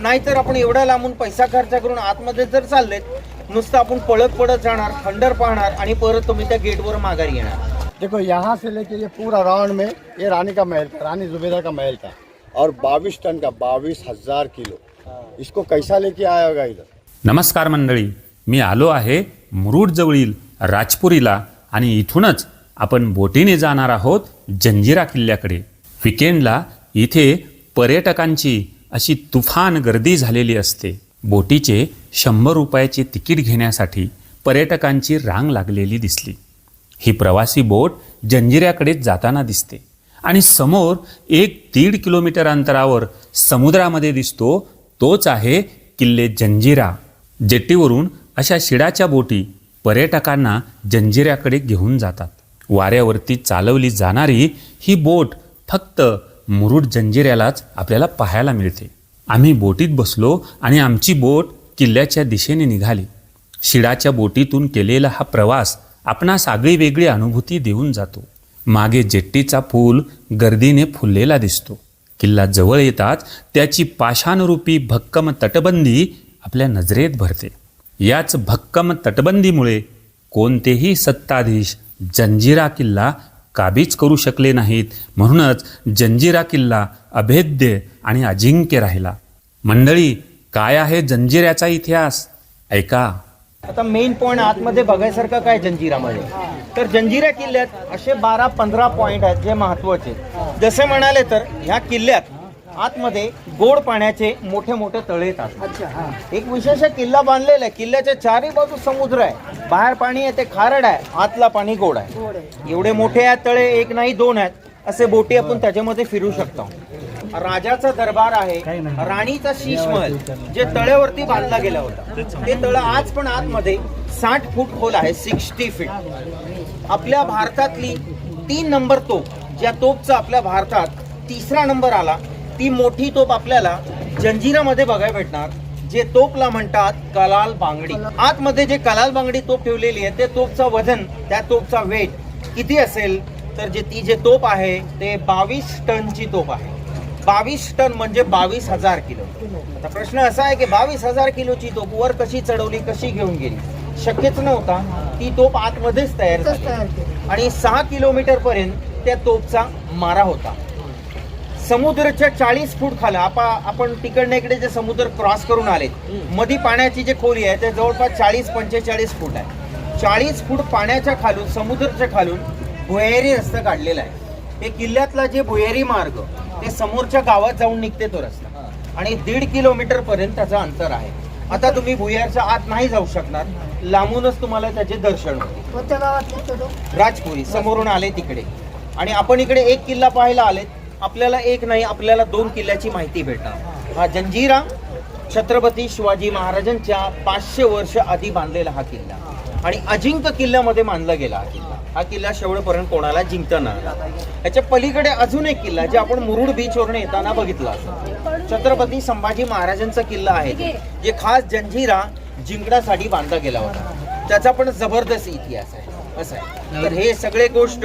नाहीतर आपण एवढ्या लांबून पैसा खर्च करून आतमध्ये जर चाललेत नुसतं आपण पळत पळत जाणार खंडर पाहणार आणि परत तुम्ही त्या गेटवर माघारी येणार. देखो यहाँ से लेके ये पूरा राउंड में ये रानी का महल था रानी जुबेदा का महल था और बाईस टन का बाईस हजार किलो। इसको कैसा लेके आया होगा इधर? नमस्कार मंडळी मी आलो आहे मुरुड जवळील राजपुरीला आणि इथूनच आपण बोटीने जाणार आहोत जंजिरा किल्ल्याकडे. विकेंडला इथे पर्यटकांची अशी तुफान गर्दी झालेली असते. बोटीचे शंभर रुपयाचे तिकीट घेण्यासाठी पर्यटकांची रांग लागलेली दिसली. ही प्रवासी बोट जंजिऱ्याकडे जाताना दिसते आणि समोर एक दीड किलोमीटर अंतरावर समुद्रामध्ये दिसतो तोच आहे किल्ले जंजिरा. जेट्टीवरून अशा शिडाच्या बोटी पर्यटकांना जंजिऱ्याकडे घेऊन जातात. वाऱ्यावरती चालवली जाणारी ही बोट फक्त मुरुड जंजिऱ्यालाच आपल्याला पाहायला मिळते. आम्ही बोटीत बसलो आणि आमची बोट किल्ल्याच्या दिशेने निघाली. शिडाच्या बोटीतून केलेला हा प्रवास आपणास आगळी वेगळी अनुभूती देऊन जातो. मागे जेट्टीचा पूल गर्दीने फुललेला दिसतो. किल्ला जवळ येताच त्याची पाषाणरूपी भक्कम तटबंदी आपल्या नजरेत भरते. याच भक्कम तटबंदीमुळे कोणतेही सत्ताधीश जंजिरा किल्ला काबीज करू शकले नाहीत. म्हणूनच जंजिरा किल्ला अभेद्य आणि अजिंक्य राहिला. मंडळी काय आहे जंजिऱ्याचा इतिहास? ऐका. आता मेन पॉईंट आतमध्ये बघायसारखं काय जंजिरामध्ये? तर जंजिरा किल्ल्यात असे बारा पंधरा पॉईंट आहेत जे महत्त्वाचे. जसे म्हणाले तर ह्या किल्ल्यात आतमध्ये गोड पाण्याचे मोठे मोठे तळे येतात. एक विशेष किल्ला बांधलेला आहे. किल्ल्याच्या चारही बाजू समुद्र आहे. बाहेर पाणी आहे ते खारड आहे. आतला पाणी गोड आहे. एवढे मोठे आहेत तळे एक नाही दोन आहेत. असे बोटी आपण त्याच्यामध्ये फिरू शकतो. राजाचा दरबार आहे. राणीचा शीश महल जे तळ्यावरती बांधला गेला होता. ते तळ आज पण आतमध्ये साठ फूट खोल आहे सिक्स्टी फीट. आपल्या भारतातली तीन नंबर तोप ज्या तोपचा आपल्या भारतात तिसरा नंबर आला ती मोठी तोप आपल्याला जंजिरामध्ये बघायला भेटणार जे तोपला म्हणतात कलाल बांगडी. आतमध्ये जे कलाल बांगडी तोप ठेवलेली आहे ते तोपचं वजन त्या तोपचा वेट किती असेल तर जे ती जे तोप आहे ते बावीस टनची तोप आहे. बावीस टन म्हणजे बावीस हजार किलो. आता प्रश्न असा आहे की बावीस हजार किलोची तोप वर कशी चढवली कशी घेऊन गेली? शक्यच नव्हता. ती तोप आतमध्येच तयार झाली. आणि सहा किलोमीटर पर्यंत त्या तोपचा मारा होता. समुद्राच्या चाळीस फूट खाला आपा आपण तिकडनं इकडे जे समुद्र क्रॉस करून आलेत मधी पाण्याची जी खोली आहे ते जवळपास चाळीस पंचेचाळीस फूट आहे. चाळीस फूट पाण्याच्या खालून समुद्राच्या खालून भुयारी रस्ता काढलेला आहे. हे किल्ल्यातला जे भुयारी मार्ग ते समोरच्या गावात जाऊन निघते तो रस्ता. आणि दीड किलोमीटर पर्यंत त्याचं अंतर आहे. आता तुम्ही भुयारच्या आत नाही जाऊ शकणार. लांबूनच तुम्हाला त्याचे दर्शन होते कोणत्या गावात निघतो तो राजपुरी समोरून आले तिकडे. आणि आपण इकडे एक किल्ला पाहायला आलेत. आपल्याला एक नाही आपल्याला दोन किल्ल्याची माहिती भेटणार. हा जंजिरा छत्रपती शिवाजी महाराजांच्या पाचशे वर्ष आधी बांधलेला हा किल्ला. आणि अजिंक्य किल्ल्यामध्ये मानला गेला हा किल्ला. हा किल्ला शेवटपर्यंत कोणाला जिंकता याच्या पलीकडे अजून एक किल्ला जे आपण मुरुड बीचवरून येताना बघितला छत्रपती संभाजी महाराजांचा किल्ला आहे जे खास जंजिरा जिंकण्यासाठी बांधला गेला होता. त्याचा पण जबरदस्त इतिहास आहे. असं आहे. तर हे सगळे गोष्ट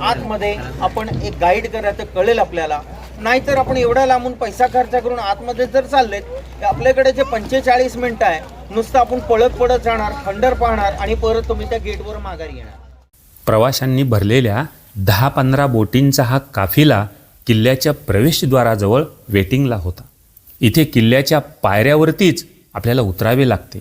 आतमध्ये आपण एक गाईड करा तर कळेल आपल्याला. नाहीतर आपण एवढ्या लांबून पैसा खर्च करून आतमध्ये जर चाललेत तर आपल्याकडे जे पंचेचाळीस मिनिटं आहे नुसतं आपण पळत पळत जाणार खंडर पाहणार आणि परत तुम्ही त्या गेटवर माघारी येणार. प्रवाशांनी भरलेल्या दहा पंधरा बोटींचा हा काफिला किल्ल्याच्या प्रवेशद्वाराजवळ वेटिंगला होता. इथे किल्ल्याच्या पायऱ्यावरतीच आपल्याला उतरावे लागते.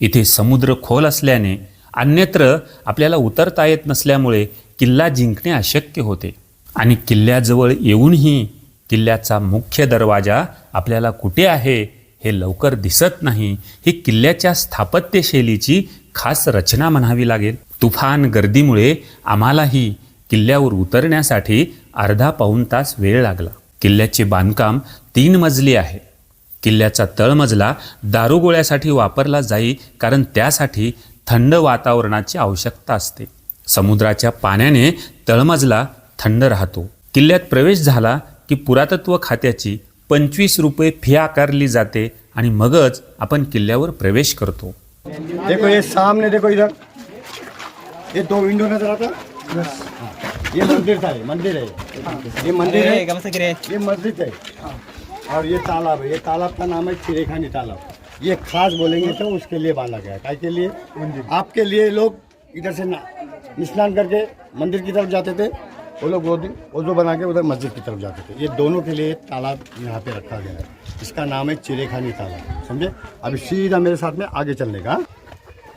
इथे समुद्र खोल असल्याने अन्यत्र आपल्याला उतरता येत नसल्यामुळे किल्ला जिंकणे अशक्य होते. आणि किल्ल्याजवळ येऊनही किल्ल्याचा मुख्य दरवाजा आपल्याला कुठे आहे हे लवकर दिसत नाही ही किल्ल्याच्या स्थापत्यशैलीची खास रचना म्हणावी लागेल. तुफान गर्दीमुळे आम्हालाही किल्ल्यावर उतरण्यासाठी अर्धा पाऊण तास वेळ लागला. किल्ल्याचे बांधकाम तीन मजली आहे. किल्ल्याचा तळमजला दारुगोळ्यासाठी वापरला जाई कारण त्यासाठी थंड वातावरणाची आवश्यकता असते. समुद्राच्या पाण्याने तळमजला थंड राहतो. किल्ल्यात प्रवेश झाला की पुरातत्व खात्याची पंचवीस रुपये फी आकारली जाते आणि मगच आपण किल्ल्यावर प्रवेश करतो. देखो ये सामने देखो इधर. ये दो विंडो नजर आता. है? ये मंदिर था मंदिर है ये. मंदिर है. ये मस्जिद है. और ये तालाब है. ये तालाब का नाम है चिरेखानी तालाब. ये खास बोलेंगे तो उसके लिए बांधा गया है। काय के लिए? आपके लिए लोग इधर से स्नान करके मंदिर की तरफ़ जाते थे। वो लोग वो वज़ू बना के उधर मस्जिद की तरफ़ जाते थे। ये दोनों के लिए तालाब यहाँ पे रखा गया है। इसका नाम है चिरेखानी तालाब। समझे? अभी सीधा मेरे साथ में आगे चलने का। हाँ?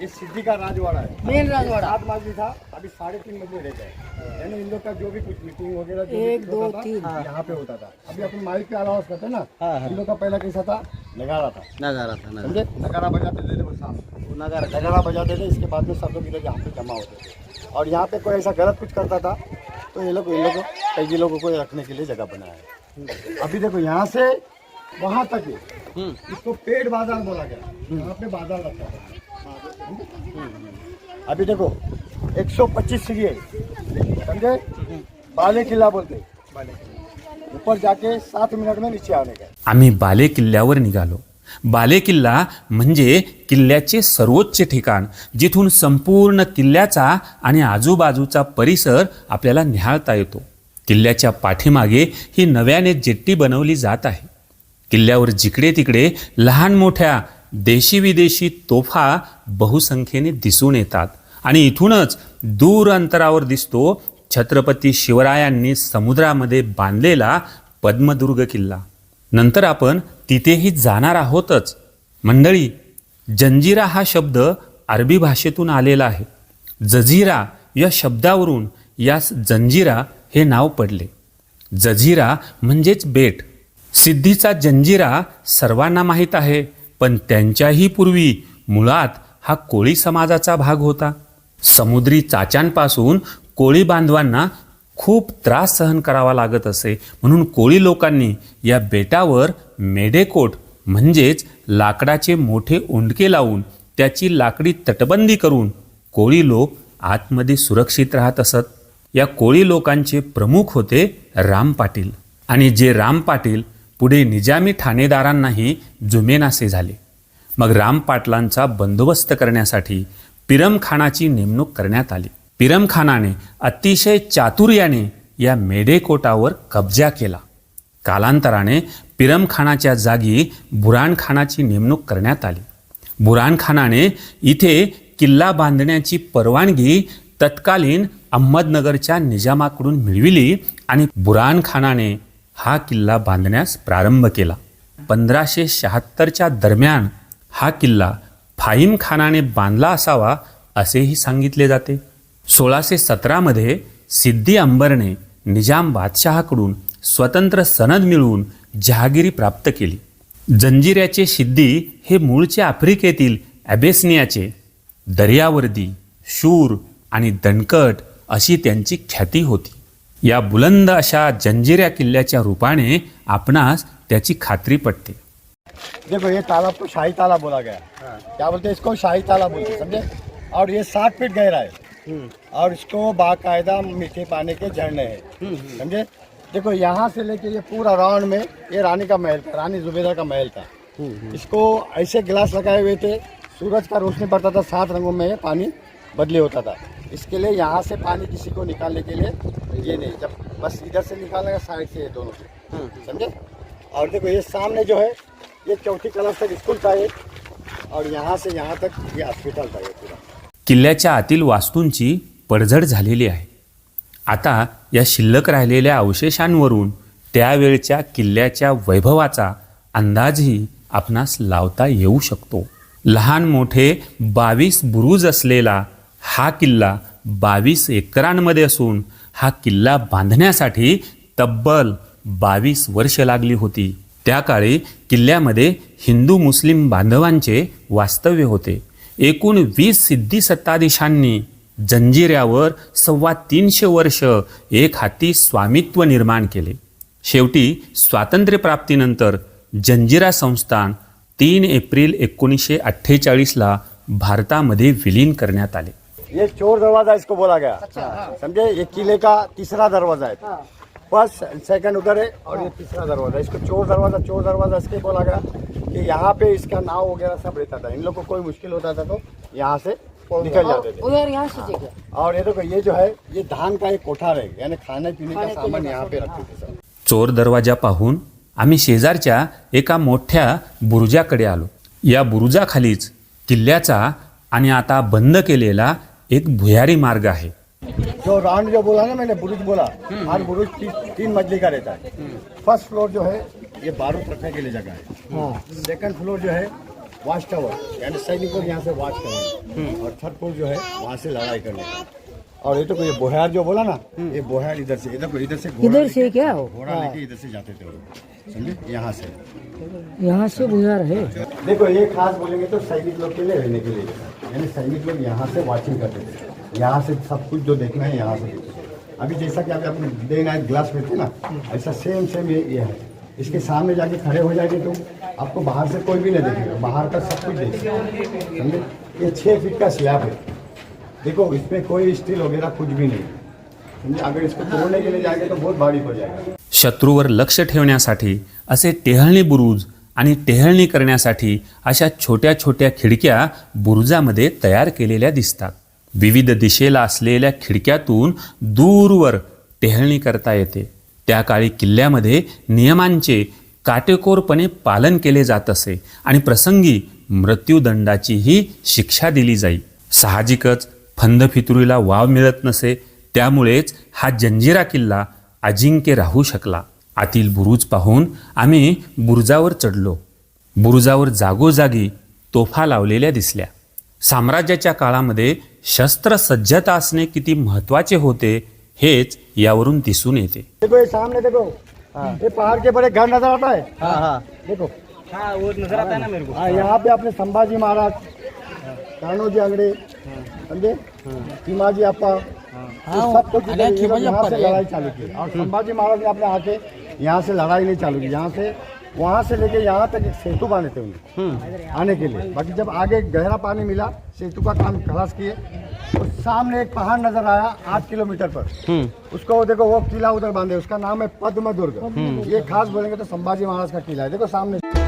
ये सिद्धि का राजवाड़ा है। मेन राजवाड़ा। सात मजली था अभी साढ़े तीन मजली रह गए। यानी इन लोग का जो भी कुछ मीटिंग वगैरह एक, दो, तीन। यहाँ पे होता था। अभी अपन माइक पे आवाज़ करते ना। इन लोग का पहला कैसा था? नगारा था। नगारा था समझे? नगारा बजाते थे वो नगारा नगारा बजाते थे इसके बाद में सब लोग इधर यहाँ पे जमा होते थे। और यहाँ पे कोई ऐसा गलत कुछ करता था तो ये लोग इन लोग कई लोगों को रखने के लिए जगह बनाया है। अभी देखो यहाँ से वहाँ तक है इसको पेड़ बाज़ार बोला गया। यहाँ पे बाज़ार लगता था अभी देखो 125 सीढ़ी है। समझे? बाले किला बोलते। हैं। ऊपर जाके सात मिनट में नीचे आने का आम्ही बाले किल्ल्यावर निघालो. बाले किल्ला म्हणजे किल्ल्याचे सर्वोच्च ठिकाण जिथून संपूर्ण किल्ल्याचा आणि आजूबाजूचा परिसर आपल्याला निहाळता येतो. किल्ल्याच्या पाठीमागे ही नव्याने जेट्टी बनवली जात आहे. किल्ल्यावर जिकडे तिकडे लहान मोठ्या देशी विदेशी तोफा बहुसंख्येने दिसून येतात आणि इथूनच दूर अंतरावर दिसतो छत्रपती शिवरायांनी समुद्रामध्ये बांधलेला पद्मदुर्ग किल्ला. नंतर आपण तिथेही जाणार आहोतच. मंडळी जंजिरा हा शब्द अरबी भाषेतून आलेला आहे. जझीरा या शब्दावरून यास जंजिरा हे नाव पडले. जझीरा म्हणजेच बेट. सिद्धीचा जंजिरा सर्वांना माहीत आहे पण त्यांच्याही पूर्वी मुळात हा कोळी समाजाचा भाग होता. समुद्री चाच्यांपासून कोळी बांधवांना खूप त्रास सहन करावा लागत असे. म्हणून कोळी लोकांनी या बेटावर मेडेकोट म्हणजेच लाकडाचे मोठे ओंडके लावून त्याची लाकडी तटबंदी करून कोळी लोक आतमध्ये सुरक्षित राहत असत. या कोळी लोकांचे प्रमुख होते राम पाटील. आणि जे राम पाटील पुढे निजामी ठाणेदारांनाही जुमेनासे झाले. मग राम पाटलांचा बंदोबस्त करण्यासाठी पिरमखानाची नेमणूक करण्यात आली. पिरमखानाने अतिशय चातुर्याने या मेढेकोटावर कब्जा केला. कालांतराने पिरमखानाच्या जागी बुराणखानाची नेमणूक करण्यात आली. बुराणखानाने इथे किल्ला बांधण्याची परवानगी तत्कालीन अहमदनगरच्या निजामाकडून मिळविली आणि बुराणखानाने हा किल्ला बांधण्यास प्रारंभ केला. पंधराशे शहात्तरच्या दरम्यान हा किल्ला फाईम खानाने बांधला असावा असेही सांगितले जाते. सोळाशे सतरामध्ये सिद्धी अंबरने निजाम बादशहाकडून स्वतंत्र सनद मिळवून जहागिरी प्राप्त केली. जंजिऱ्याचे सिद्धी हे मूळचे आफ्रिकेतील ॲबेसनियाचे दर्यावर्दी शूर आणि दणकट अशी त्यांची ख्याती होती. या बुलंद अशा जंजिऱ्या किल्ल्याच्या रूपाने आपणास त्याची खात्री पटते. देखो ये तालाब को शाही तालाब बोला गया। क्या बोलते इसको? शाही तालाब बोलते हैं समझे? और ये सात फीट गहरा है। और इसको बाकायदा मीठे पानी के झरने हैं। समझे? देखो यहाँ से लेके ये पूरा राउंड में ये रानी का महल था रानी जुबेदा का महल था। इसको ऐसे गिलास लगाए हुए थे सूरज का रोशनी पड़ता था सात रंगों में पानी बदले होता था। इसके लिए यहाँ से पानी किसी को निकालने के लिए ये नहीं जब बस इधर से निकालेगा साइड से ये दोनों से। समझे? और देखो ये सामने जो है ये चौथी क्लास तक स्कूल था ये। और यहाँ से यहाँ तक ये हॉस्पिटल था ये पूरा। किल्ल्याच्या आतील वास्तूंची पडझड झालेली आहे. आता या शिल्लक राहिलेल्या अवशेषांवरून त्यावेळच्या किल्ल्याच्या वैभवाचा अंदाजही आपणास लावता येऊ शकतो. लहान मोठे बावीस बुरुज असलेला हा किल्ला बावीस एकरांमध्ये असून हा किल्ला बांधण्यासाठी तब्बल बावीस वर्ष लागली होती. त्या काळी किल्ल्यामध्ये हिंदू मुस्लिम बांधवांचे वास्तव्य होते. एकूण वीस सिद्धी सत्ताधीशांनी जंजिऱ्यावर सव्वा तीनशे वर्ष एक हाती स्वामित्व निर्माण केले. शेवटी स्वातंत्र्यप्राप्तीनंतर जंजिरा संस्थान तीन एप्रिल एकोणीसशे अठ्ठेचाळीसला भारतामध्ये विलीन करण्यात आले. ये चोर दरवाजा इसको बोला गया। समझे? ये किले का तीसरा दरवाजा है। फर्स्ट सेकंड उधर है और ये तीसरा दरवाजा इसको चोर दरवाजा चोर दरवाजा इसके बोला गया कि यहाँ पे इसका नाव वगैरह सब रहता था। इन लोग को कोई मुश्किल होता था तो यहाँ से निकल जाते थे। उधर यहाँ से जगह और ये देखो ये जो है ये धान का एक कोठार है यानी खाने पीने का सामान यहाँ पे रखते थे चोर दरवाजा पाहून आम्ही शेजारच्या एका मोठ्या बुरुजाकडे आलो. या बुरुजाखालीच किल्ल्याचा आणि आता बंद केलेला एक भुयारी मार्ग आहे. जो राउंड जो बोला ना मैंने बुरुज बोला हर बुरुज ती, तीन मंजिल का रहता है। फ़र्स्ट फ्लोर जो है ये बारूद रखने के लिए जगह है। सेकंड फ्लोर जो है वॉच टावर यानी सैनिक यहाँ से वॉच करेंगे और थर्ड फ्लोर जो है वहाँ से लड़ाई करने का। और ये तो ये बोहार जो बोला ना ये बोहार इधर से इधर इधर से इधर से क्या? हो। घोड़ा लेके इधर से जाते थे समझे? यहाँ से। यहाँ से बुझार है। देखो ये खास बोलेंगे तो सैनिक लोग के लिए रहने के लिए। यानी सैनिक लोग यहाँ से वॉचिंग करते थे। यहाँ से सब कुछ जो देखना है, यहाँ से अभी जैसा कि अभी अपने डे नाइट ग्लास में थे ना, ऐसा सेम सेम ये ये है। इसके सामने जाके खड़े हो जाएँगे तो आपको बाहर से कोई भी नहीं देखेगा। बाहर का सब कुछ देखेगा। ये छः फीट का स्लैब है। देखो, इसमें कोई स्टील वगैरह कुछ भी नहीं है। समझे? अगर इसको तोड़ने के लिए जाएँगे तो बहुत भारी पड़ जाएगा। शत्रूवर लक्ष ठेवण्यासाठी, असे टेहळणी बुरुज आणि टेहळणी करण्यासाठी अशा छोट्या छोट्या खिडक्या बुरुजामध्ये तयार केलेल्या दिसतात. विविध दिशेला असलेल्या खिडक्यातून दूरवर टेहळणी करता येते. त्या काळी किल्ल्यामध्ये नियमांचे काटेकोरपणे पालन केले जात असे आणि प्रसंगी मृत्यूदंडाचीही शिक्षा दिली जाई. साहजिकच फंदफितुरीला वाव मिळत नसे त्यामुळेच हा जंजिरा किल्ला अजिंक्य राहू शकला. आतील बुरुज पाहून आम्ही बुरुजावर चढलो. बुरुजावर जागोजागी तोफा लावलेल्या दिसल्या. साम्राज्याच्या काळामध्ये शस्त्रसज्जता असणे किती महत्त्वाचे होते हेच यावरून दिसून येते. देखो ये सामने देखो. ये पहाड़ के बड़े घर नजर आता है. हाँ हाँ. देखो. हाँ वो नजर आता है ना मेरे को. हाँ यहाँ पे अपने संभाजी महाराज कान्होजी अंगड़े समझे? चिमाजी सब कुछ यहाँ से लड़ाई चालू की। और संभाजी महाराज ने अपने आके यहाँ से लड़ाई नहीं चालू की। यहाँ से वहाँ से लेके यहाँ तक एक सेतु बांधे थे उन्हें आने के लिए। बाकी जब आगे गहरा पानी मिला सेतु का काम खलास किए तो सामने एक पहाड़ नज़र आया आठ किलोमीटर पर। उसको वो देखो वो किला उधर बांधे उसका नाम है पद्म दुर्ग ये खास बोलेंगे तो संभाजी महाराज का किला है। देखो सामने।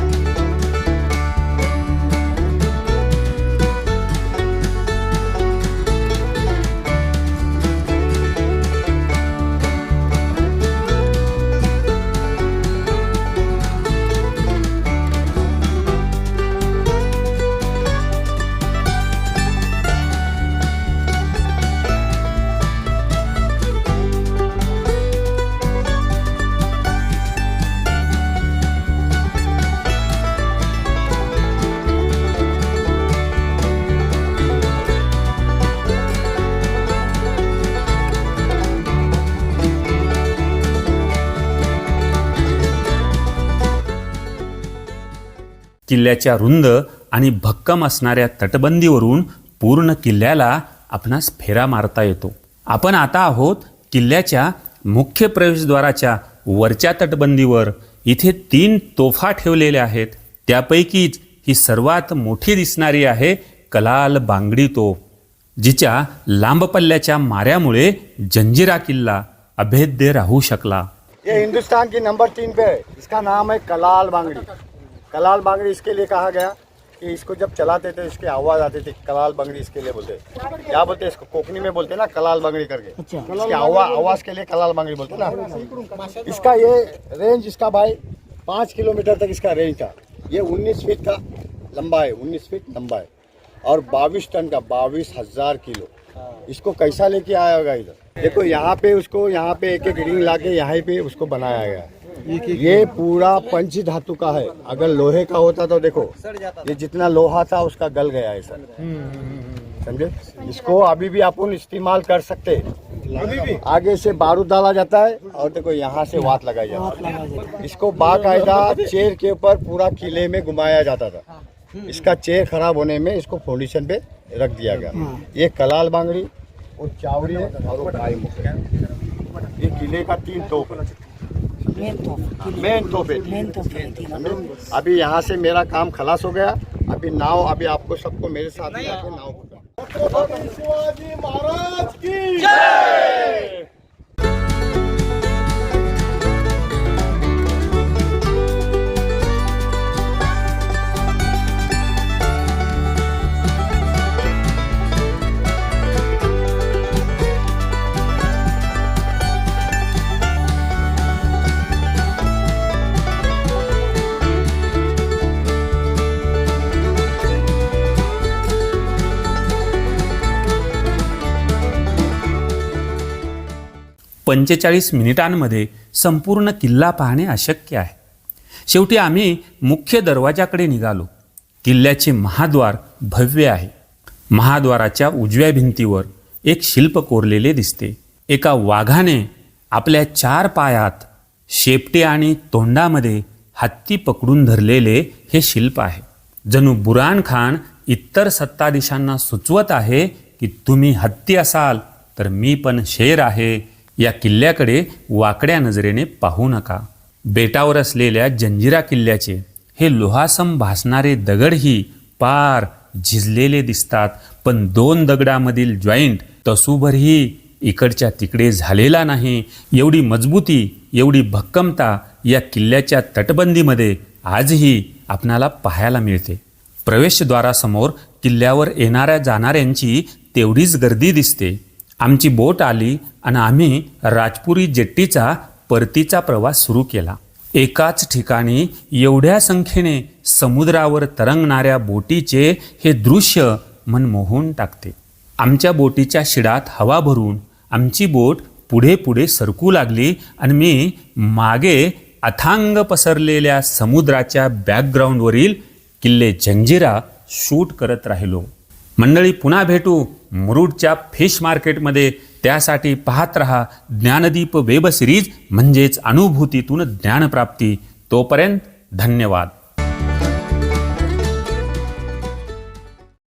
किल्ल्याच्या रुंद आणि भक्कम असणाऱ्या तटबंदीवरून पूर्ण किल्ल्याला आपणास फेरा मारता येतो. आपण आता आहोत किल्ल्याच्या मुख्य प्रवेशद्वाराच्या वरच्या तटबंदीवर. इथे तीन तोफा ठेवलेल्या आहेत. त्यापैकीच ही सर्वात मोठी दिसणारी आहे कलाल बांगडी तोफ जिच्या लांब पल्ल्याच्या माऱ्यामुळे जंजिरा किल्ला अभेद्य राहू शकला. ये हिंदुस्तान की नंबर तीन पे है। इसका नाम है कलाल बांगड़ी। कलाल बांगड़ी इसके लिए कहा गया कि इसको जब चलाते थे इसकी आवाज़ आती थी कलाल बंगड़ी इसके लिए बोलते। क्या बोलते इसको? कोकनी में बोलते ना कलाल बंगड़ी करके। इसकी आवाज़ आवाज़ के लिए कलाल बंगड़ी बोलते ना। इसका ये रेंज इसका भाई पाँच किलोमीटर तक इसका रेंज था। ये उन्नीस फीट का लंबा है उन्नीस फीट लंबा है। और बाईस टन का बाईस हज़ार किलो। इसको कैसा लेके आया होगा इधर? देखो यहाँ पे उसको यहाँ पे एक एक रिंग लाके यहाँ पे उसको बनाया गया है। ये पूरा पंच धातु का है। अगर लोहे का होता तो देखो ये जितना लोहा था उसका गल गया है सर। समझे? इसको अभी भी अपन इस्तेमाल कर सकते हैं। आगे से बारूद डाला जाता है और देखो यहाँ से वात लगाई जाता है। इसको बाकायदा चेयर के ऊपर पूरा किले में घुमाया जाता था। इसका चेयर खराब होने में इसको फाउंडेशन पे रख दिया गया। ये कलाल बांगड़ी और चावड़ी और है। ये किले का तीन तोप है। मेन तोहफे मेन? अभी यहाँ से मेरा काम खलास हो गया। अभी नाव अभी आपको सबको मेरे साथ आके नाव होगा शिवाजी महाराज की पंचेचाळीस मिनिटांमध्ये संपूर्ण किल्ला पाहणे अशक्य आहे. शेवटी आम्ही मुख्य दरवाजाकडे निघालो. किल्ल्याचे महाद्वार भव्य आहे. महाद्वाराच्या उजव्या भिंतीवर एक शिल्प कोरलेले दिसते. एका वाघाने आपल्या चार पायात शेपटे आणि तोंडामध्ये हत्ती पकडून धरलेले हे शिल्प आहे. जणू बुरान खान इतर सत्ताधीशांना सुचवत आहे की तुम्ही हत्ती असाल तर मी पण शेर आहे. या किल्ल्याकडे वाकड्या नजरेने पाहू नका. बेटावर असलेल्या जंजिरा किल्ल्याचे हे लोहासम भासणारे दगडही पार झिजलेले दिसतात. पण दोन दगडामधील जॉईंट तसूभरही इकडच्या तिकडे झालेला नाही. एवढी मजबूती एवढी भक्कमता या किल्ल्याच्या तटबंदीमध्ये आजही आपणाला पाहायला मिळते. प्रवेशद्वारासमोर किल्ल्यावर येणाऱ्या जाणाऱ्यांची तेवढीच गर्दी दिसते. आमची बोट आली आणि आम्ही राजपुरी जेट्टीचा परतीचा प्रवास सुरू केला. एकाच ठिकाणी एवढ्या संख्येने समुद्रावर तरंगणाऱ्या बोटीचे हे दृश्य मन मोहून टाकते. आमच्या बोटीच्या शिडात हवा भरून आमची बोट पुढे पुढे सरकू लागली आणि मी मागे अथांग पसरलेल्या समुद्राच्या बॅकग्राऊंडवरील किल्ले जंजिरा शूट करत राहिलो. मंडळी पुन्हा भेटू मुरुडच्या फिश मार्केटमध्ये. त्यासाठी पाहत रहा ज्ञानदीप वेब सिरीज म्हणजेच अनुभूतीतून ज्ञानप्राप्ती. तोपर्यंत धन्यवाद.